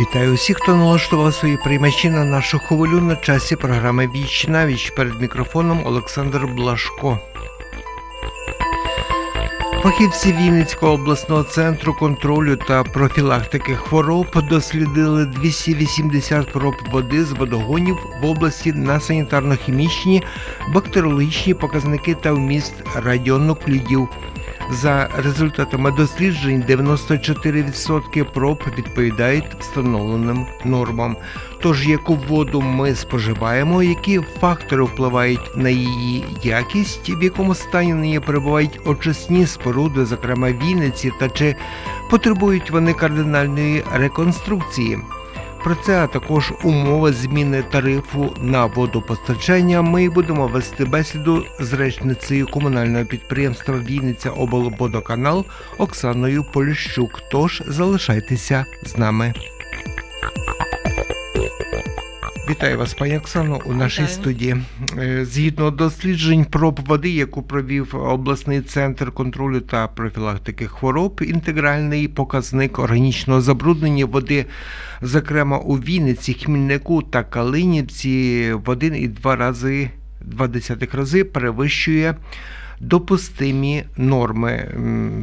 Вітаю усіх, хто налаштував свої приймачі на нашу хвилю на часі програми Віч на віч перед мікрофоном Олександр Блашко. Фахівці Вінницького обласного центру контролю та профілактики хвороб дослідили 280 проб води з водогонів в області на санітарно-хімічні, бактеріологічні показники та вміст радіонуклідів. За результатами досліджень 94% проб відповідають встановленим нормам. Тож яку воду ми споживаємо, які фактори впливають на її якість, в якому стані неї перебувають очисні споруди, зокрема Вінниці, та чи потребують вони кардинальної реконструкції. Про це а також умови зміни тарифу на водопостачання. Ми будемо вести бесіду з речницею комунального підприємства Вінниця облводоканал Оксаною Поліщук. Тож залишайтеся з нами. Вітаю вас, пані Оксано, у нашій Вітаю. студії. Е, Згідно досліджень проб води, яку провів обласний центр контролю та профілактики хвороб, інтегральний показник органічного забруднення води, зокрема у Вінниці, Хмільнику та Калинівці, в 1,2 рази 2 рази перевищує допустимі норми.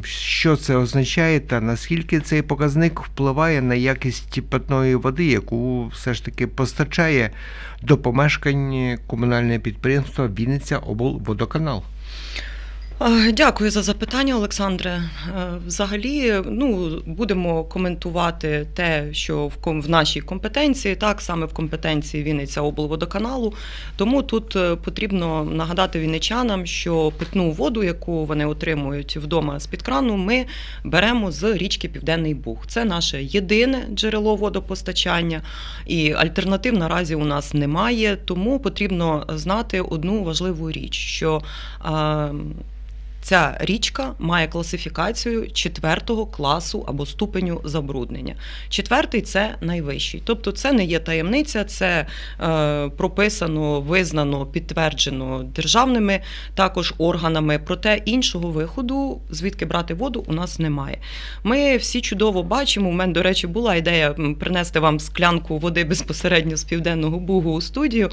Що це означає та наскільки цей показник впливає на якість питної води, яку все ж таки постачає до помешкань комунальне підприємство Вінниця облводоканал? Дякую за запитання, Олександре. Е, Взагалі, ну будемо коментувати те, що в ком- в нашій компетенції, так саме в компетенції Вінниця облводоканалу. Тому тут е, потрібно нагадати вінничанам, що питну воду, яку вони отримують вдома з під крану, ми беремо з річки Південний Буг. Це наше єдине джерело водопостачання, і альтернатив наразі у нас немає. Тому потрібно знати одну важливу річ, що е, Ця річка має класифікацію четвертого класу або ступеню забруднення. Четвертий це найвищий. Тобто це не є таємниця, це е, прописано, визнано, підтверджено державними також органами. Проте іншого виходу, звідки брати воду, у нас немає. Ми всі чудово бачимо. У мене, до речі, була ідея принести вам склянку води безпосередньо з південного бугу у студію, е,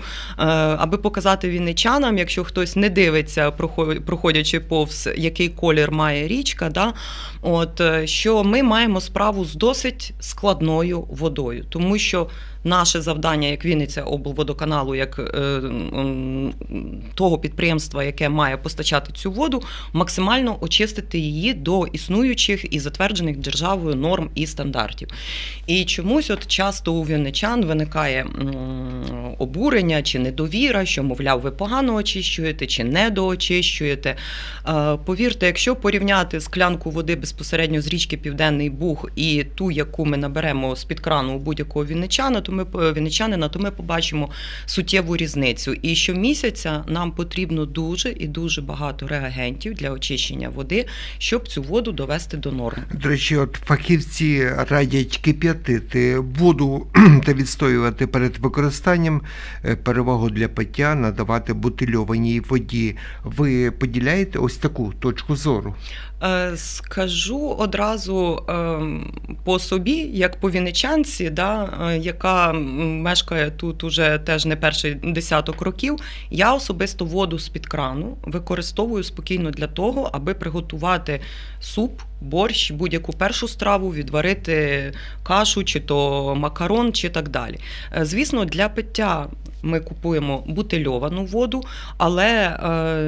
аби показати вінничанам, якщо хтось не дивиться, прохо- проходячи повз який колір має річка, да, от, е, що ми маємо справу з досить складною водою, тому що наше завдання, як Вінниця облводоканалу, як е, того підприємства, яке має постачати цю воду, максимально очистити її до існуючих і затверджених державою норм і стандартів. І чомусь от часто у вінничан виникає м, обурення чи недовіра, що, мовляв, ви погано очищуєте чи недоочищуєте. Е, Повірте, якщо порівняти склянку води безпосередньо з річки Південний Буг і ту, яку ми наберемо з-під крану у будь-якого вінничана, то ми вінничанина, то ми побачимо суттєву різницю. І щомісяця нам потрібно дуже і дуже багато реагентів для очищення води, щоб цю воду довести до норм. До речі, от фахівці радять кип'ятити воду та відстоювати перед використанням е, перевагу для пиття, надавати бутильованій воді. Ви поділяєте ось таку точку зору? Е, Скажу одразу ем, по собі, як по вінничанці, да, е, яка мешкає тут уже теж не перший десяток років. Я особисто воду з-під крану використовую спокійно для того, аби приготувати суп, борщ, будь-яку першу страву, відварити кашу, чи то макарон, чи так далі. Е, Звісно, для пиття. Ми купуємо бутильовану воду, але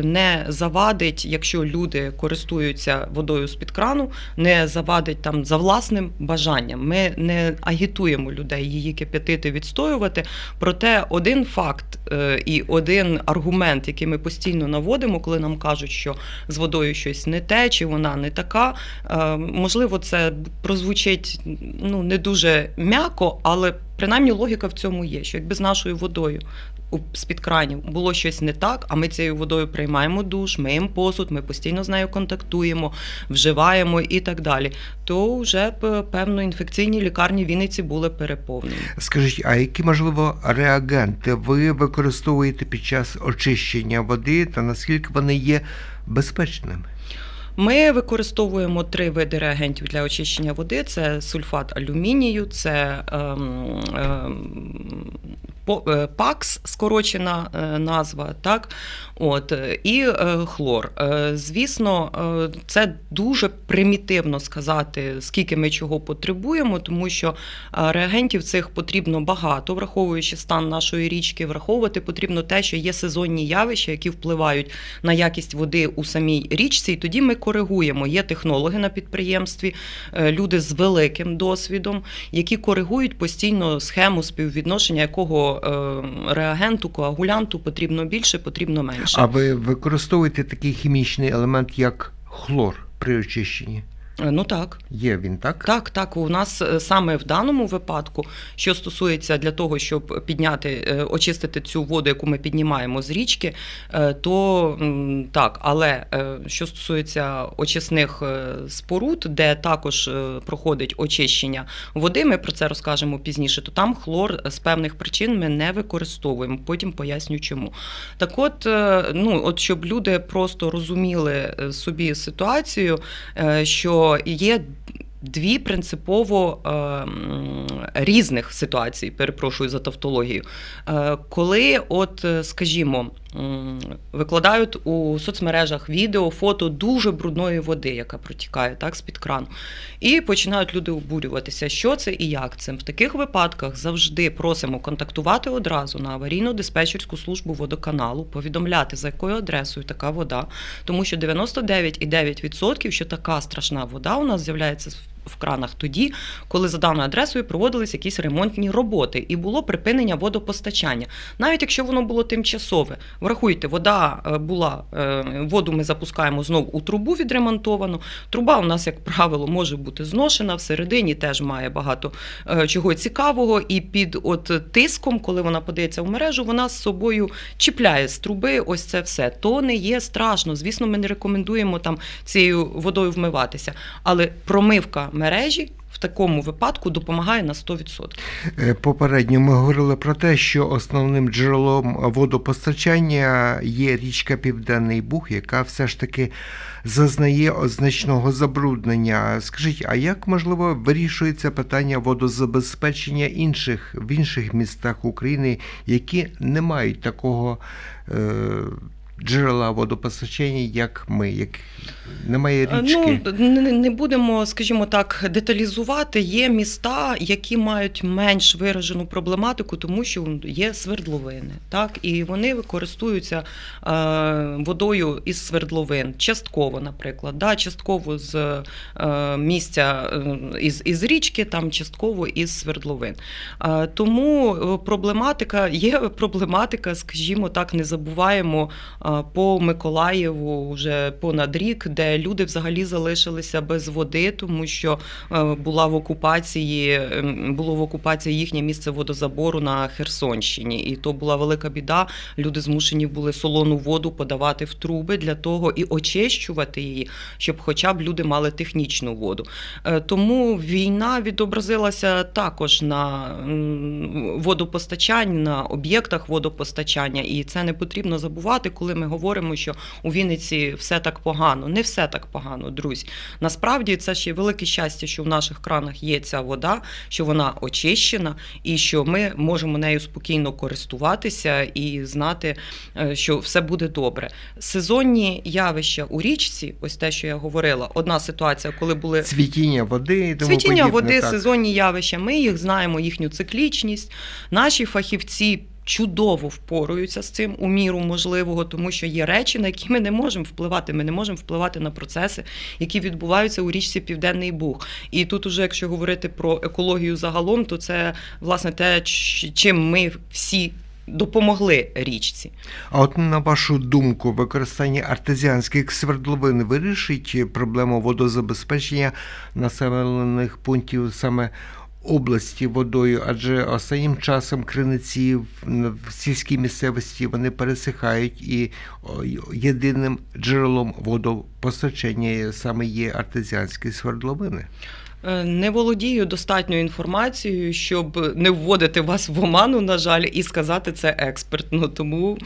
не завадить, якщо люди користуються водою з-під крану, не завадить там за власним бажанням. Ми не агітуємо людей її кип'ятити, відстоювати. Проте один факт е, і один аргумент, який ми постійно наводимо, коли нам кажуть, що з водою щось не те, чи вона не така. е, можливо, це прозвучить ну не дуже м'яко, але принаймні логіка в цьому є, що якби з нашою водою з-під кранів було щось не так, а ми цією водою приймаємо душ, миємо посуд, ми постійно з нею контактуємо, вживаємо і так далі, то вже б, певно інфекційні лікарні Вінниці були переповнені. Скажіть, а які можливо реагенти ви використовуєте під час очищення води та наскільки вони є безпечними? Ми використовуємо три види реагентів для очищення води: це сульфат алюмінію, це ем, ем, ПАКС, скорочена е, назва, так? От, е, і е, хлор. Е, Звісно, е, це дуже примітивно сказати, скільки ми чого потребуємо, тому що е, реагентів цих потрібно багато, враховуючи стан нашої річки, враховувати потрібно те, що є сезонні явища, які впливають на якість води у самій річці, і тоді ми коригуємо. Є технологи на підприємстві, е, люди з великим досвідом, які коригують постійно схему співвідношення, якого е, реагенту, коагулянту потрібно більше, потрібно менше. А ви використовуєте такий хімічний елемент, як хлор при очищенні? Е, Ну так. Є він, так? Так, так, у нас е, саме в даному випадку, що стосується для того, щоб підняти, е, очистити цю воду, яку ми піднімаємо з річки, то так, але що стосується очисних споруд, де також проходить очищення води, ми про це розкажемо пізніше, то там хлор з певних причин ми не використовуємо. Потім поясню чому. Так от, ну, от щоб люди просто розуміли собі ситуацію, е, є дві принципово е, різних ситуацій, перепрошую за тавтологію. Е, коли, от, е, скажімо, викладають у соцмережах відео, фото дуже брудної води, яка протікає так, з-під крану, і починають люди обурюватися, що це і як це. В таких випадках завжди просимо контактувати одразу на аварійно-диспетчерську службу водоканалу, повідомляти, за якою адресою така вода, тому що 99,9% що така страшна вода у нас з'являється в кранах тоді, коли за даною адресою проводились якісь ремонтні роботи і було припинення водопостачання. Навіть якщо воно було тимчасове, врахуйте, вода е, була, е, воду ми запускаємо знов у трубу відремонтовану. Труба у нас, як правило, може бути зношена, всередині теж має багато е, чого цікавого, і під от тиском, коли вона подається в мережу, вона з собою чіпляє з труби. Ось це все. То не є страшно. Звісно, ми не рекомендуємо там цією водою вмиватися, але промивка мережі. В такому випадку допомагає на 100%. Е, Попередньо ми говорили про те, що основним джерелом водопостачання є річка Південний Буг, яка все ж таки зазнає значного забруднення. Скажіть, а як можливо вирішується питання водозабезпечення інших в інших містах України, які не мають такого е, джерела водопостачання, як ми, як немає річки? Ну не, будемо, скажімо так, деталізувати. Є міста, які мають менш виражену проблематику, тому що є свердловини, так і вони користуються е, водою із свердловин, частково, наприклад, да, частково з е, місця е, із, із річки, там частково із свердловин. Е, тому е, проблематика є проблематика, скажімо так, не забуваємо е, по Миколаєву вже понад рік, де люди взагалі залишилися без води, тому що е, була в окупації, ем, було в окупації їхнє місце водозабору на Херсонщині, і то була велика біда. Люди змушені були солону воду подавати в труби для того і очищувати її, щоб хоча б люди мали технічну воду. Е, Тому війна відобразилася також на водопостачанні, на об'єктах водопостачання, і це не потрібно забувати, коли ми говоримо, що у Вінниці все так погано. Не все так погано, друзі. Насправді це ще велике щастя, що в наших кранах є ця вода, що вона очищена, і що ми можемо нею спокійно користуватися і знати, е, що все буде добре. Сезонні явища у річці, ось те, що я говорила, одна ситуація, коли були Цвітіння води тому Цвітіння подібне, води, так. сезонні явища. Ми їх знаємо, їхню циклічність. Наші фахівці чудово впоруються з цим у міру можливого, тому що є речі, на які ми не можемо впливати. Ми не можемо впливати на процеси, які відбуваються у річці Південний Буг. І тут, уже, якщо говорити про екологію загалом, то це власне те, чим ми всі допомогли річці. А от на вашу думку, використання артезіанських свердловин вирішить проблему водозабезпечення населених пунктів саме області водою, адже останнім часом криниці в сільській місцевості вони пересихають, і єдиним джерелом водопостачання саме є артезіанські свердловини. Е, Не володію достатньою інформацією, щоб не вводити вас в оману, на жаль, і сказати це експертно. Тому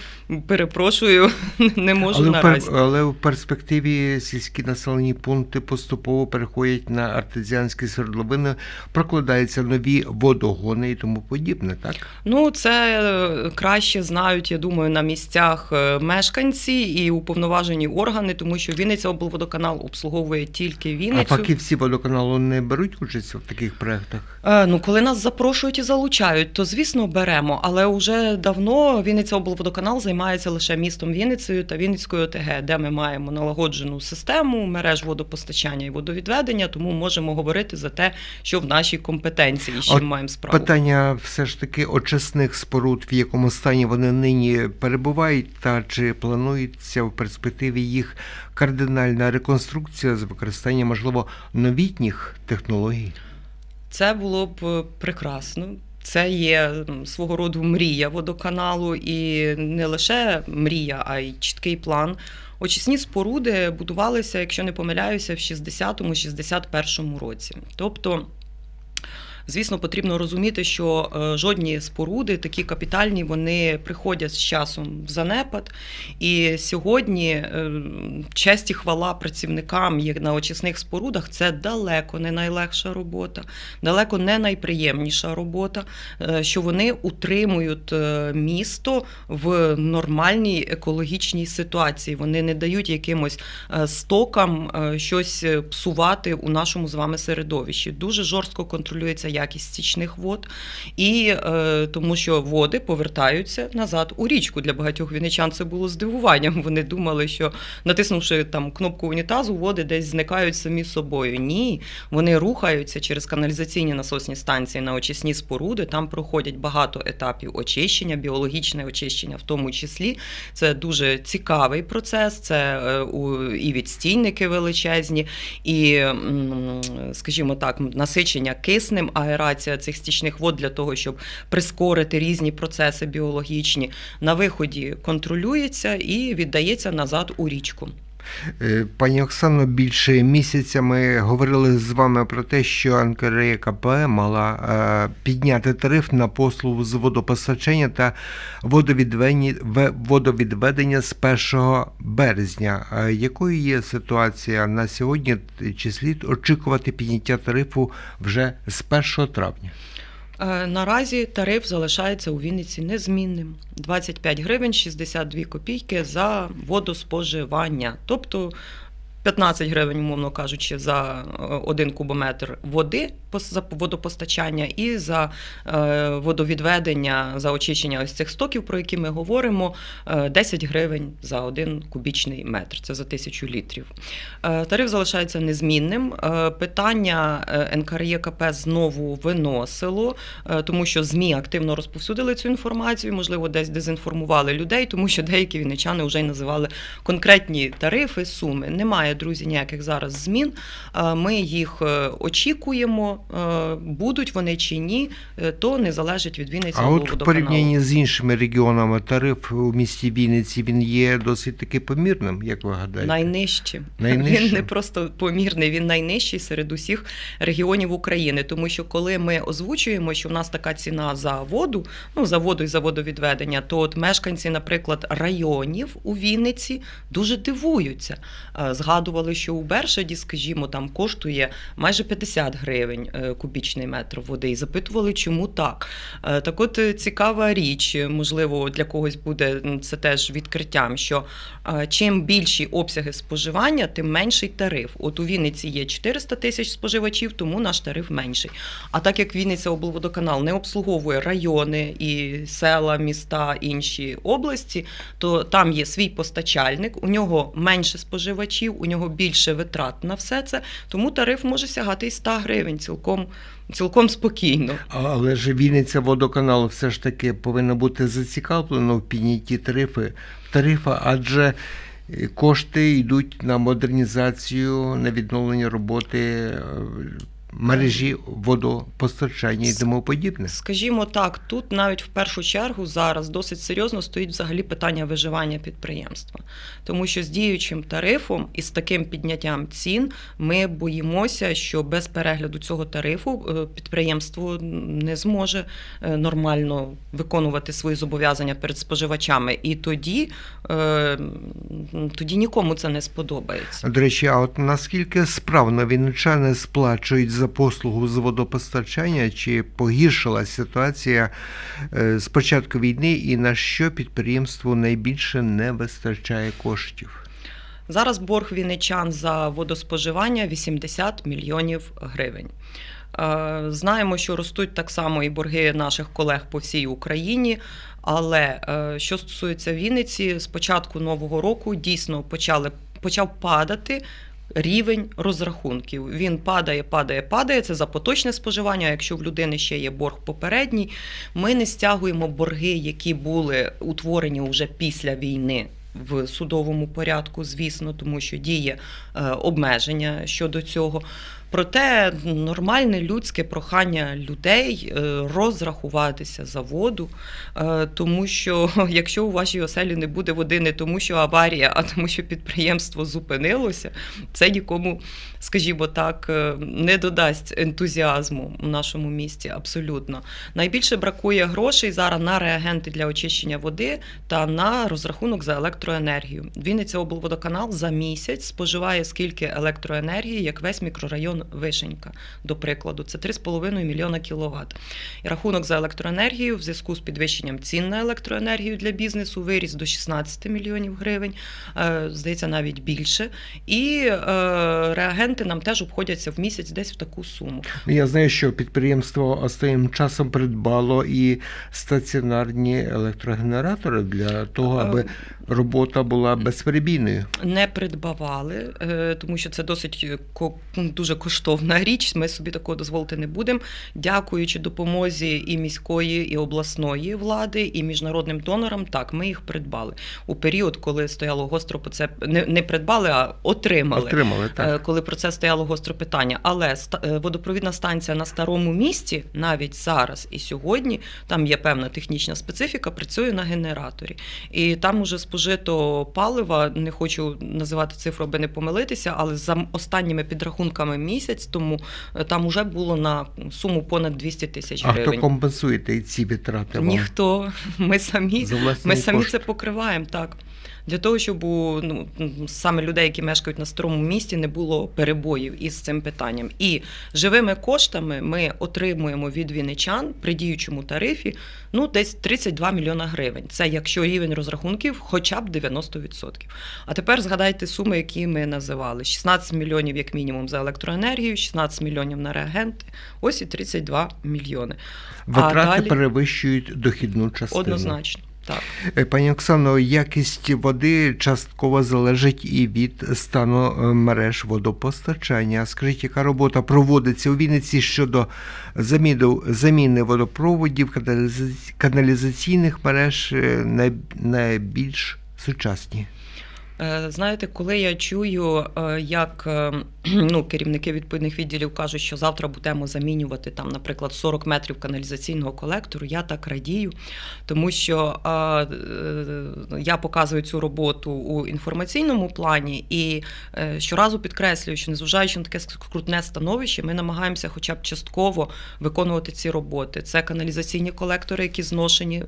перепрошую, не можу Але в, пер... але в перспективі сільські населені пункти поступово переходять на артезіанські свердловини, прокладаються нові водогони і тому подібне, так? Ну, це е, краще знають, я думаю, на місцях е, мешканці і уповноважені органи, тому що Вінниця облводоканал обслуговує тільки А Вінницю. фахівці водоканалу не беруть участь в таких проєктах? Е, Ну, коли нас запрошують і залучають, то звісно беремо. Але вже давно Вінниця облводоканал займається лише містом Вінницею та Вінницькою ОТГ, де ми маємо налагоджену систему мереж водопостачання і водовідведення, тому можемо говорити за те, що в нашій компетенції чим От маємо справу. Питання все ж таки очисних споруд, в якому стані вони нині перебувають, та чи планується в перспективі їх кардинальна реконструкція з використанням, можливо, новітніх технологій? Це було б е, прекрасно. Це є свого роду мрія водоканалу, і не лише мрія, а й чіткий план. Очисні споруди будувалися, якщо не помиляюся, в 60-61 році. Тобто, звісно, потрібно розуміти, що е, жодні споруди, такі капітальні, вони приходять з часом в занепад. І сьогодні е, честь і хвала працівникам як на очисних спорудах це далеко не найлегша робота, далеко не найприємніша робота, е, що вони утримують місто в нормальній екологічній ситуації. Вони не дають якимось стокам щось псувати у нашому з вами середовищі. Дуже жорстко контролюється якість стічних вод, і е, тому що води повертаються назад у річку. Для багатьох вінничан це було здивуванням. Вони думали, що натиснувши там кнопку унітазу, води десь зникають самі собою. Ні, вони рухаються через каналізаційні насосні станції на очисні споруди. Там проходять багато етапів очищення, біологічне очищення, в тому числі. Це дуже цікавий процес. Це е, і відстійники величезні, і, скажімо так, насичення киснем, аерація цих стічних вод для того, щоб прискорити різні процеси біологічні. На виході контролюється і віддається назад у річку. Е, Пані Оксано, більше місяця ми говорили з вами про те, що НКРЕКП мала е, підняти тариф на послугу з водопостачання та водовідведення, ве- з 1 березня. Е, Якою є ситуація на сьогодні? Чи слід очікувати підняття тарифу вже з 1 травня? Е, Наразі тариф залишається у Вінниці незмінним: 25 гривень 62 копійки за водоспоживання. Тобто 15 гривень, умовно кажучи, за е, один кубометр води за водопостачання і за е, водовідведення, за очищення ось цих стоків, про які ми говоримо, е, 10 гривень за один кубічний метр. Це за тисячу літрів. Е, Тариф залишається незмінним. Е, Питання е, НКРЄКП знову виносило, е, тому що ЗМІ активно розповсюдили цю інформацію, можливо, десь дезінформували людей, тому що деякі вінничани вже й називали конкретні тарифи, суми. Немає, друзі, ніяких зараз змін. Е, Ми їх е, очікуємо. Е, Будуть вони чи ні, то не залежить від Вінниці А от в порівнянні з іншими регіонами тариф у місті Вінниці він є досить таки помірним, як ви гадаєте? Найнижчі. Найнижчі? Він не просто помірний, він найнижчий серед усіх регіонів України. Тому що коли ми озвучуємо, що в нас така ціна за воду, ну за воду і за водовідведення, то от мешканці, наприклад, районів у Вінниці дуже дивуються. Е, Згадували, що у Бершаді, скажімо, там коштує майже 50 гривень е, кубічний метр води, і запитували, чому так. Е, Так, от е, цікава річ, можливо, для когось буде це теж відкриттям, що чим більші обсяги споживання, тим менший тариф. От у Вінниці є 400 тисяч споживачів, тому наш тариф менший. А так як Вінниця облводоканал не обслуговує райони і села, міста, інші області, то там є свій постачальник, у нього менше споживачів, у нього більше витрат на все це, тому тариф може сягати і 100 гривень цілком, цілком спокійно. Але ж Вінниця водоканал все ж таки повинна бути зацікавлена в піднятті тарифи, тарифа, адже е, кошти йдуть на модернізацію, на відновлення роботи е, мережі водопостачання і тому подібне. Скажімо так, тут навіть в першу чергу зараз досить серйозно стоїть взагалі питання виживання підприємства, тому що з діючим тарифом і з таким підняттям цін ми боїмося, що без перегляду цього тарифу е, підприємство не зможе е, нормально виконувати свої зобов'язання перед споживачами, і тоді, е, тоді нікому це не сподобається. До речі, а от наскільки справно вінничани сплачують за послугу з водопостачання, чи погіршила ситуація е, з початку війни, і на що підприємству найбільше не вистачає коштів? Зараз борг вінничан за водоспоживання 80 мільйонів гривень. Е, Знаємо, що ростуть так само і борги наших колег по всій Україні. Але е, що стосується Вінниці, з початку нового року дійсно почали почав падати. Рівень розрахунків він падає, падає, падає. Це за поточне споживання. Якщо в людини ще є борг попередній, ми не стягуємо борги, які були утворені вже після війни в судовому порядку, звісно, тому що діє е, обмеження щодо цього. Проте нормальне людське прохання людей е, розрахуватися за воду, е, тому що якщо у вашій оселі не буде води, не тому, що аварія, а тому, що підприємство зупинилося, це нікому, скажімо так, е, не додасть ентузіазму в нашому місті. Абсолютно найбільше бракує грошей зараз на реагенти для очищення води та на розрахунок за електроенергію. Вінниця облводоканал за місяць споживає скільки електроенергії, як весь мікрорайон Вишенька, до прикладу, це 3,5 мільйона кіловат. І рахунок за електроенергію в зв'язку з підвищенням цін на електроенергію для бізнесу виріс до 16 мільйонів гривень, е, здається, навіть більше. І е, реагенти нам теж обходяться в місяць десь в таку суму. Я знаю, що підприємство останнім часом придбало і стаціонарні електрогенератори для того, аби робота була безперебійною. Не придбавали, е, тому що це досить дуже коштовна річ. Ми собі такого дозволити не будемо. Дякуючи допомозі і міської, і обласної влади, і міжнародним донорам, так ми їх придбали у період, коли стояло гостро по це не, не придбали, а отримали. Отримали Е, так. коли про це стояло гостро питання. Але е, водопровідна станція на старому місті навіть зараз і сьогодні там є певна технічна специфіка, працює на генераторі. І там уже спожито палива, не хочу називати цифру, аби не помилитися, але за останніми підрахунками місяць тому е, там вже було на суму понад 200 тисяч гривень. А хто компенсуєте компенсує ці витрати? вам? Ніхто. Ми самі ми самі кошти? це покриваємо, так. Для того, щоб у ну, саме людей, які мешкають на старому місті, не було перебоїв із цим питанням. І живими коштами ми отримуємо від вінничан при діючому тарифі ну, десь 32 мільйона гривень. Це якщо рівень розрахунків хоча б 90%. А тепер згадайте суми, які ми називали: 16 мільйонів як мінімум за електроенергію, 16 мільйонів на реагенти, ось і 32 мільйони. Витрати а далі- перевищують дохідну частину. Однозначно. Так. Е, Пані Оксано, якість води частково залежить і від стану е, мереж водопостачання. Скажіть, яка робота проводиться у Вінниці щодо заміни водопроводів, каналізаці- каналізаційних мереж е, найбільш сучасні? Е, Знаєте, коли я чую, е, як е, ну, керівники відповідних відділів кажуть, що завтра будемо замінювати там, наприклад, 40 метрів каналізаційного колектору, я так радію, тому що я показую цю роботу у інформаційному плані і щоразу підкреслюю, що незважаючи на таке скрутне становище, ми намагаємося хоча б частково виконувати ці роботи. Це каналізаційні колектори, які зношені,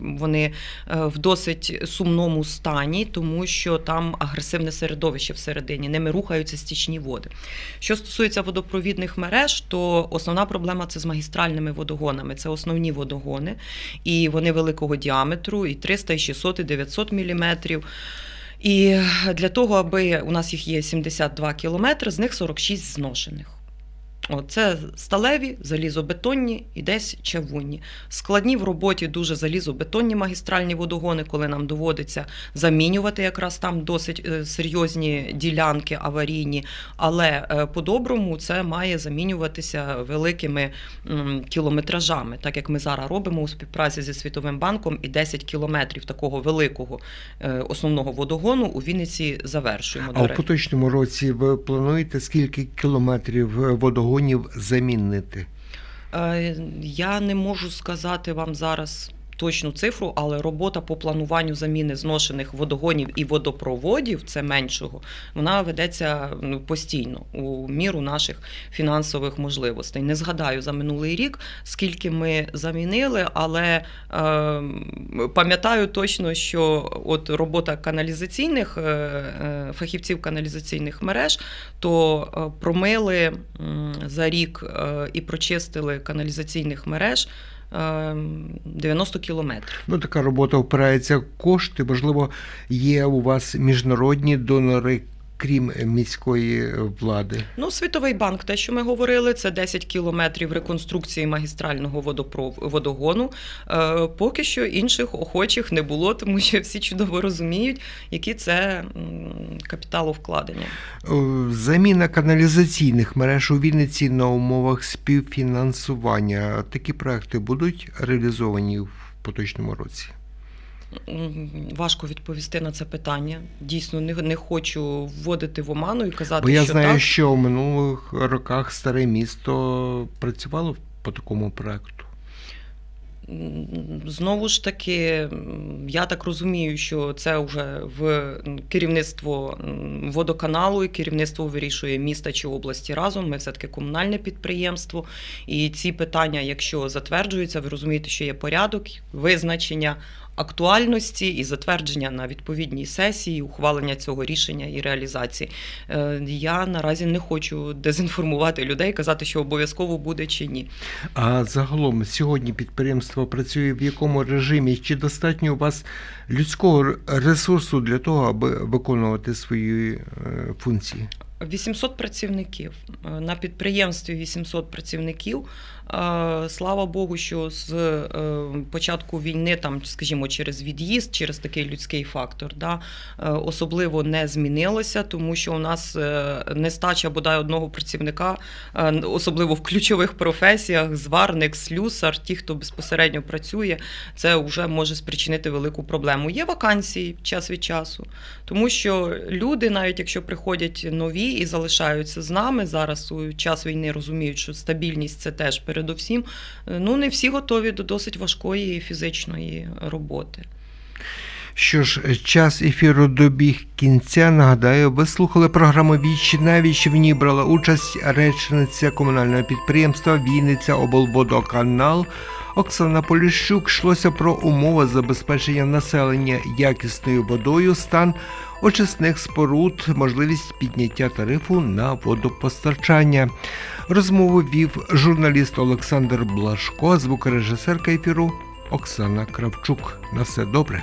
вони в досить сумному стані, тому що там агресивне середовище всередині, ними рухаються стічні води. Що стосується водопровідних мереж, то основна проблема це з магістральними водогонами. Це основні водогони, і вони великого діаметру, і 300, і 600, і 900 міліметрів. І для того, аби у нас їх є 72 кілометри, з них 46 зношених. Це сталеві, залізобетонні і десь чавунні. Складні в роботі дуже залізобетонні магістральні водогони, коли нам доводиться замінювати якраз там досить е, серйозні ділянки аварійні. Але е, по-доброму це має замінюватися великими кілометражами, так як ми зараз робимо у співпраці зі Світовим банком, і 10 кілометрів такого великого е, основного водогону у Вінниці завершуємо. А речі. поточному році ви плануєте скільки кілометрів водогону водогонів замінити? Е, Я не можу сказати вам зараз точну цифру, але робота по плануванню заміни зношених водогонів і водопроводів, це меншого, вона ведеться ну, постійно у міру наших фінансових можливостей. Не згадаю за минулий рік, скільки ми замінили, але е, пам'ятаю точно, що от робота каналізаційних е, е, фахівців каналізаційних мереж, то е, промили за рік е, і прочистили каналізаційних мереж 90 кілометрів. Ну, така робота впирається кошти. Можливо, є у вас міжнародні донори, крім міської влади. Ну, Світовий банк, те, що ми говорили, це 10 кілометрів реконструкції магістрального водопров... водогону. Е, поки що інших охочих не було, тому що всі чудово розуміють, які це капіталовкладення. Е, Заміна каналізаційних мереж у Вінниці на умовах співфінансування. Такі проекти будуть реалізовані в поточному році. Важко відповісти на це питання. Дійсно, не, не хочу вводити в оману і казати, Бо я що знаю, так. що в минулих роках старе місто працювало по такому проекту. Знову ж таки, я так розумію, що це вже в керівництво водоканалу і керівництво вирішує міста чи області разом. Ми все таки комунальне підприємство. І ці питання, якщо затверджуються, ви розумієте, що є порядок, визначення актуальності і затвердження на відповідній сесії, ухвалення цього рішення і реалізації. Е, Я наразі не хочу дезінформувати людей, казати, що обов'язково буде чи ні. А загалом сьогодні підприємство працює в якому режимі? Чи достатньо у вас людського ресурсу для того, аби виконувати свої е, функції? 800 працівників Е, на підприємстві 800 працівників. Е, Слава Богу, що з е, початку війни, там, скажімо, через від'їзд, через такий людський фактор, да, е, особливо не змінилося, тому що у нас нестача бодай одного працівника, особливо в ключових професіях, зварник, слюсар, ті, хто безпосередньо працює, це вже може спричинити велику проблему. Є вакансії час від часу, тому що люди, навіть якщо приходять нові і залишаються з нами зараз у час війни, розуміють, що стабільність це теж передовсім. е, Ну не всі готові до досить важкої фізичної роботи. Що ж, час ефіру добіг кінця. Нагадаю, ви слухали програму Віч навіч в ній брала участь речниця комунального підприємства Вінниця облводоканал Оксана Поліщук. Йшлося про умови забезпечення населення якісною водою, стан очисних споруд, можливість підняття тарифу на водопостачання. Розмову вів журналіст Олександр Блашко, звукорежисерка ефіру Оксана Кравчук. На все добре.